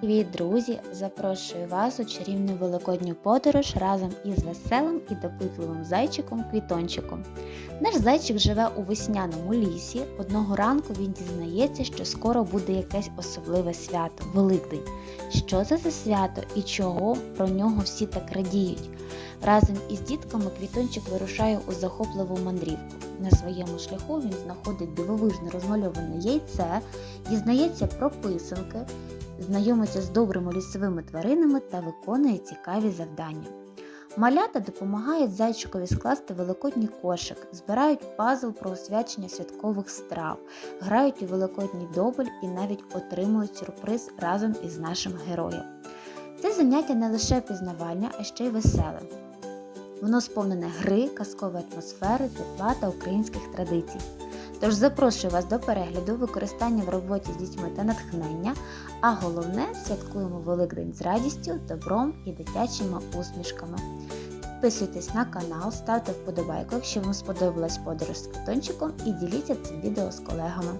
Привіт, друзі! Запрошую вас у чарівну великодню подорож разом із веселим і допитливим зайчиком Квітончиком. Наш зайчик живе у весняному лісі. Одного ранку він дізнається, що скоро буде якесь особливе свято Великдень. Що це за свято і чого про нього всі так радіють? Разом із дітками Квітончик вирушає у захопливу мандрівку. На своєму шляху він знаходить дивовижне розмальоване яйце, дізнається про писанки, знайомиться з добрими лісовими тваринами та виконує цікаві завдання. Малята допомагають зайчикові скласти великодній кошик, збирають пазл про освячення святкових страв, грають у великодній добель і навіть отримують сюрприз разом із нашим героєм. Це заняття не лише пізнавальне, а ще й веселе. Воно сповнене гри, казкової атмосфери, тепла та українських традицій. Тож запрошую вас до перегляду, використання в роботі з дітьми та натхнення, а головне святкуємо Великдень з радістю, добром і дитячими усмішками. Підписуйтесь на канал, ставте вподобайку, якщо вам сподобалась подорож з квитончиком і діліться цим відео з колегами.